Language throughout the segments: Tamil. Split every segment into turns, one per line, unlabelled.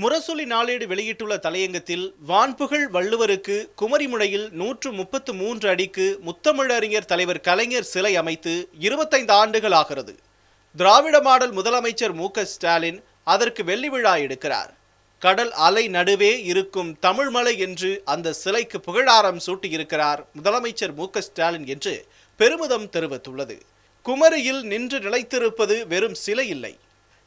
முரசொலி நாளேடு வெளியிட்டுள்ள தலையங்கத்தில் வான்புகழ் வள்ளுவருக்கு குமரிமுனையில் நூற்று முப்பத்து மூன்று அடிக்கு முத்தமிழறிஞர் தலைவர் கலைஞர் சிலை அமைத்து இருபத்தைந்து ஆண்டுகள் ஆகிறது. திராவிட மாடல் முதலமைச்சர் மு ஸ்டாலின் அதற்கு வெள்ளி விழா எடுக்கிறார். கடல் அலை நடுவே இருக்கும் தமிழ்மலை என்று அந்த சிலைக்கு புகழாரம் சூட்டியிருக்கிறார் முதலமைச்சர் மு ஸ்டாலின் என்று பெருமிதம் தெரிவித்துள்ளது. குமரியில் நின்று நிலைத்திருப்பது வெறும் சிலை இல்லை.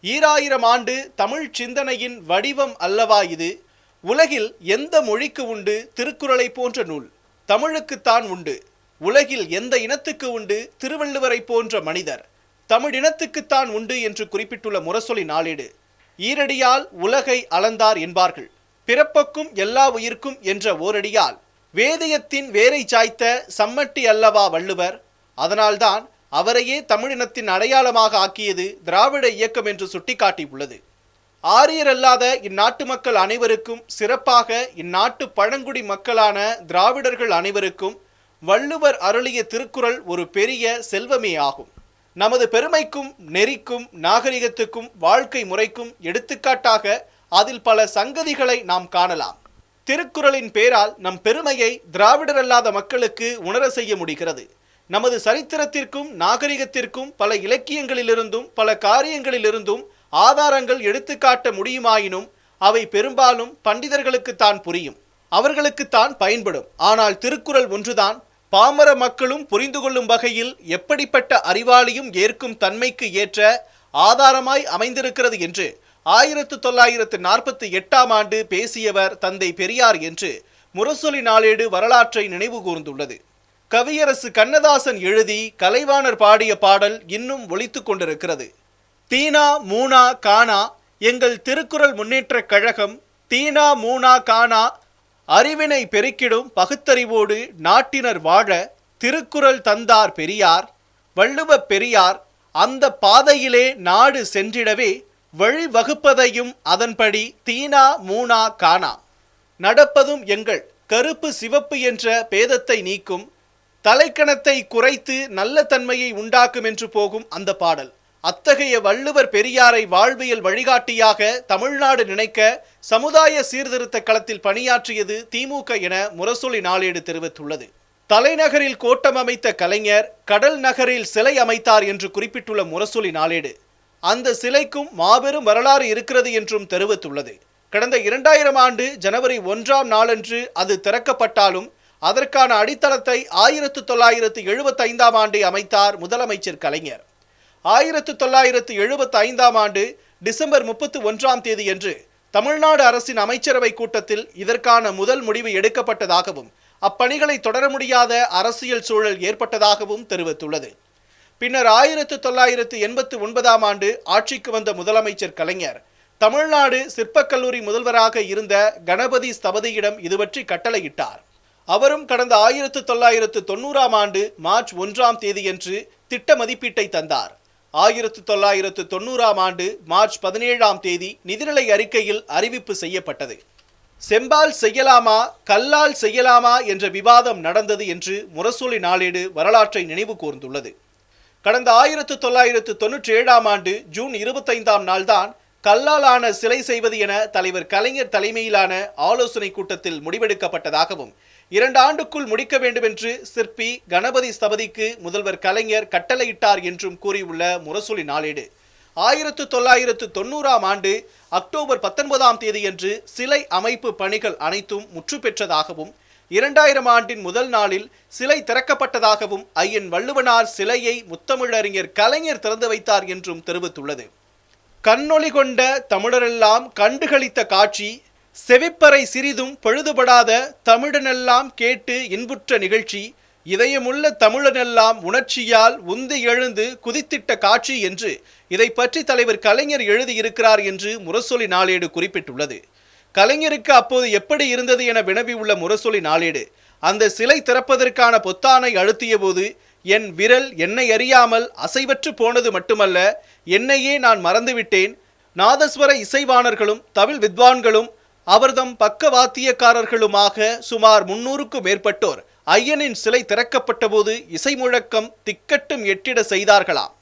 ஈராயிரம் ஆண்டு தமிழ் சிந்தனையின் வடிவம் அல்லவா இது? உலகில் எந்த மொழிக்கு உண்டு திருக்குறளை போன்ற நூல்? தமிழுக்குத்தான் உண்டு. உலகில் எந்த இனத்துக்கு உண்டு திருவள்ளுவரை போன்ற மனிதர்? தமிழ் இனத்துக்குத்தான் உண்டு என்று குறிப்பிட்டுள்ள முரசொலி நாளேடு. ஈரடியால் உலகை அளந்தார் என்பார்கள். பிறப்பக்கும் எல்லா உயிர்க்கும் என்ற ஓரடியால். வேதயத்தின் வேரை சாய்த்த சம்மட்டி அல்லவா வள்ளுவர்? அதனால்தான் அவரையே தமிழினத்தின் அடையாளமாக ஆக்கியது திராவிட இயக்கம் என்று சுட்டிக்காட்டியுள்ளது. ஆரியர் அல்லாத இந்நாட்டு மக்கள் அனைவருக்கும் சிறப்பாக இந்நாட்டு பழங்குடி மக்களான திராவிடர்கள் அனைவருக்கும் வள்ளுவர் அருளிய திருக்குறள் ஒரு பெரிய செல்வமே ஆகும். நமது பெருமைக்கும் நெறிக்கும் நாகரிகத்துக்கும் வாழ்க்கை முறைக்கும் எடுத்துக்காட்டாக அதில் பல சங்கதிகளை நாம் காணலாம். திருக்குறளின் பேரால் நம் பெருமையை திராவிடரல்லாத மக்களுக்கு உணர செய்ய முடிகிறது. நமது சரித்திரத்திற்கும் நாகரிகத்திற்கும் பல இலக்கியங்களிலிருந்தும் பல காரியங்களிலிருந்தும் ஆதாரங்கள் எடுத்துக்காட்ட முடியுமாயினும் அவை பெரும்பாலும் பண்டிதர்களுக்குத்தான் புரியும். அவர்களுக்குத்தான் பயன்படும். ஆனால் திருக்குறள் ஒன்றுதான் பாமர மக்களும் புரிந்து கொள்ளும் வகையில் எப்படிப்பட்ட அறிவாளியும் ஏற்கும் தன்மைக்கு ஏற்ற ஆதாரமாய் அமைந்திருக்கிறது என்று ஆயிரத்து தொள்ளாயிரத்து நாற்பத்தி எட்டாம் ஆண்டு பேசியவர் தந்தை பெரியார் என்று முரசொலி நாளேடு வரலாற்றை நினைவு கூர்ந்துள்ளது. கவியரசு கண்ணதாசன் எழுதி கலைவாணர் பாடிய பாடல் இன்னும் ஒலித்துக் கொண்டிருக்கிறது. தீனா மூனா கானா எங்கள் திருக்குறள் முன்னேற்றக் கழகம் தீனா மூனா கானா அறிவினை பெருக்கிடும் பகுத்தறிவோடு நாட்டினர் வாழ திருக்குறள் தந்தார் பெரியார் வள்ளுவ பெரியார் அந்த பாதையிலே நாடு சென்றிடவே வழிவகுப்பதையும் அதன்படி தீனா மூனா கானா நடப்பதும் எங்கள் கருப்பு சிவப்பு என்ற பேதத்தை நீக்கும் தலைக்கணத்தை குறைத்து நல்ல தன்மையை உண்டாக்கும் என்று போகும் அந்த பாடல். அத்தகைய வள்ளுவர் பெரியாரை வாழ்வியல் வழிகாட்டியாக தமிழ்நாடு நினைக்க சமுதாய சீர்திருத்த களத்தில் பணியாற்றியது திமுக என முரசொலி நாளேடு தெரிவித்துள்ளது. தலைநகரில் கோட்டம் அமைத்த கலைஞர் கடல் நகரில் சிலை அமைத்தார் என்று குறிப்பிட்டுள்ள முரசொலி நாளேடு. அந்த சிலைக்கும் மாபெரும் வரலாறு இருக்கிறது என்றும் தெரிவித்துள்ளது. கடந்த இரண்டாயிரம் ஆண்டு ஜனவரி ஒன்றாம் நாளன்று அது திறக்கப்பட்டாலும் அதற்கான அடித்தளத்தை ஆயிரத்து தொள்ளாயிரத்து எழுபத்தைந்தாம் ஆண்டே அமைத்தார் முதலமைச்சர் கலைஞர். ஆயிரத்து தொள்ளாயிரத்து எழுபத்தி ஐந்தாம் ஆண்டு டிசம்பர் முப்பத்து ஒன்றாம் தேதியன்று தமிழ்நாடு அரசின் அமைச்சரவை கூட்டத்தில் இதற்கான முதல் முடிவு எடுக்கப்பட்டதாகவும் அப்பணிகளை தொடர முடியாத அரசியல் சூழல் ஏற்பட்டதாகவும் தெரிவித்துள்ளது. பின்னர் ஆயிரத்து தொள்ளாயிரத்து எண்பத்து ஒன்பதாம் ஆண்டு ஆட்சிக்கு வந்த முதலமைச்சர் கலைஞர் தமிழ்நாடு சிற்பக் கல்லூரி முதல்வராக இருந்த கணபதி ஸ்தபதியிடம் இதுபற்றி கட்டளையிட்டார். அவரும் கடந்த ஆயிரத்து தொள்ளாயிரத்து தொண்ணூறாம் ஆண்டு மார்ச் ஒன்றாம் தேதியன்று திட்ட மதிப்பீட்டை தந்தார். ஆயிரத்து தொள்ளாயிரத்து தொண்ணூறாம் ஆண்டு மார்ச் பதினேழாம் தேதி நிதிநிலை அறிக்கையில் அறிவிப்பு செய்யப்பட்டது. செம்பால் செய்யலாமா கல்லால் செய்யலாமா என்ற விவாதம் நடந்தது என்று முரசொலி நாளேடு வரலாற்றை நினைவு கூர்ந்துள்ளது. கடந்த ஆயிரத்து தொள்ளாயிரத்து தொன்னூற்றி ஏழாம் ஆண்டு ஜூன் இருபத்தைந்தாம் நாள்தான் கல்லாலான சிலை செய்வது என தலைவர் கலைஞர் தலைமையிலான ஆலோசனை கூட்டத்தில் முடிவெடுக்கப்பட்டதாகவும் இரண்டு ஆண்டுக்குள் முடிக்க வேண்டும் என்று சிற்பி கணபதி ஸ்தபதிக்கு முதல்வர் கலைஞர் கட்டளையிட்டார் என்றும் கூறியுள்ள முரசொலி நாளேடு. ஆயிரத்து தொள்ளாயிரத்து தொண்ணூறாம் ஆண்டு அக்டோபர் பத்தொன்பதாம் தேதியன்று சிலை அமைப்பு பணிகள் அனைத்தும் முற்று பெற்றதாகவும் இரண்டாயிரம் ஆண்டின் முதல் நாளில் சிலை திறக்கப்பட்டதாகவும் ஐயன் வள்ளுவனார் சிலையை முத்தமிழறிஞர் கலைஞர் திறந்து வைத்தார் என்றும் தெரிவித்துள்ளது. கண்ணொளி கொண்ட தமிழரெல்லாம் கண்டுகளித்த காட்சி செவிப்பறை சிறிதும் பழுதுபடாத தமிழனெல்லாம் கேட்டு இன்புற்ற நிகழ்ச்சி இதயமுள்ள தமிழனெல்லாம் உணர்ச்சியால் உந்தி எழுந்து குதித்திட்ட காட்சி என்று இதை பற்றி தலைவர் கலைஞர் எழுதியிருக்கிறார் என்று முரசொலி நாளேடு குறிப்பிட்டுள்ளது. கலைஞருக்கு அப்போது எப்படி இருந்தது என வினவியுள்ள முரசொலி நாளேடு அந்த சிலை திறப்பதற்கான பொத்தானை அழுத்திய போது என் விரல் என்னை அறியாமல் அசைவற்று போனது மட்டுமல்ல என்னையே நான் மறந்துவிட்டேன். நாதஸ்வர இசைவாணர்களும் தமிழ் வித்வான்களும் அவர்தம் பக்கவாத்தியக்காரர்களுமாக சுமார் முன்னூறுக்கும் மேற்பட்டோர் ஐயனின் சிலை திறக்கப்பட்டபோது இசை முழக்கம் திக்கட்டும் எட்டிட செய்தார்களாம்.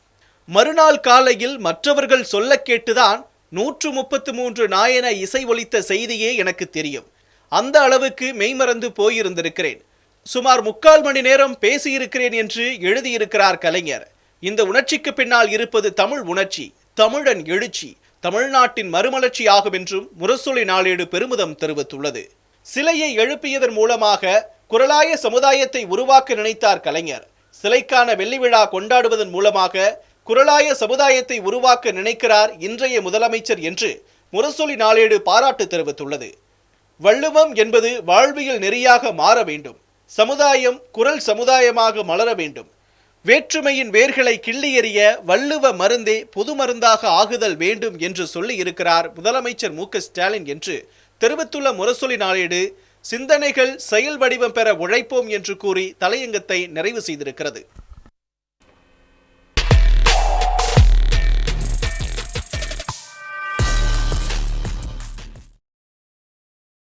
மறுநாள் காலையில் மற்றவர்கள் சொல்ல கேட்டுதான் நூற்று முப்பத்து மூன்று நாயன இசை ஒலித்த செய்தியே எனக்கு தெரியும். அந்த அளவுக்கு மெய்மறந்து போயிருந்திருக்கிறேன். சுமார் முக்கால் மணி நேரம் பேசியிருக்கிறேன் என்று எழுதியிருக்கிறார் கலைஞர். இந்த உணர்ச்சிக்கு பின்னால் இருப்பது தமிழ் உணர்ச்சி தமிழன் எழுச்சி தமிழ்நாட்டின் மறுமலர்ச்சி ஆகும் என்றும் முரசொலி நாளேடு பெருமிதம் தெரிவித்துள்ளது. சிலையை எழுப்பியதன் மூலமாக குரலாய சமுதாயத்தை உருவாக்க நினைத்தார் கலைஞர். சிலைக்கான வெள்ளி விழா கொண்டாடுவதன் மூலமாக குரலாய சமுதாயத்தை உருவாக்க நினைக்கிறார் இன்றைய முதலமைச்சர் என்று முரசொலி நாளேடு பாராட்டு தெரிவித்துள்ளது. வள்ளுவம் என்பது வாழ்வியல் நெறியாக மாற வேண்டும். சமுதாயம் குரல் சமுதாயமாக மலர வேண்டும். வேற்றுமையின் வேர்களை கிள்ளி எறிய வள்ளுவ மருந்தே பொது மருந்தாக ஆகுதல் வேண்டும் என்று சொல்லி இருக்கிறார் முதலமைச்சர் மு ஸ்டாலின் என்று தெரிவித்துள்ள முரசொலி நாளேடு சிந்தனைகள் செயல் வடிவம் பெற உழைப்போம் என்று கூறி தலையங்கத்தை நிறைவு செய்திருக்கிறது.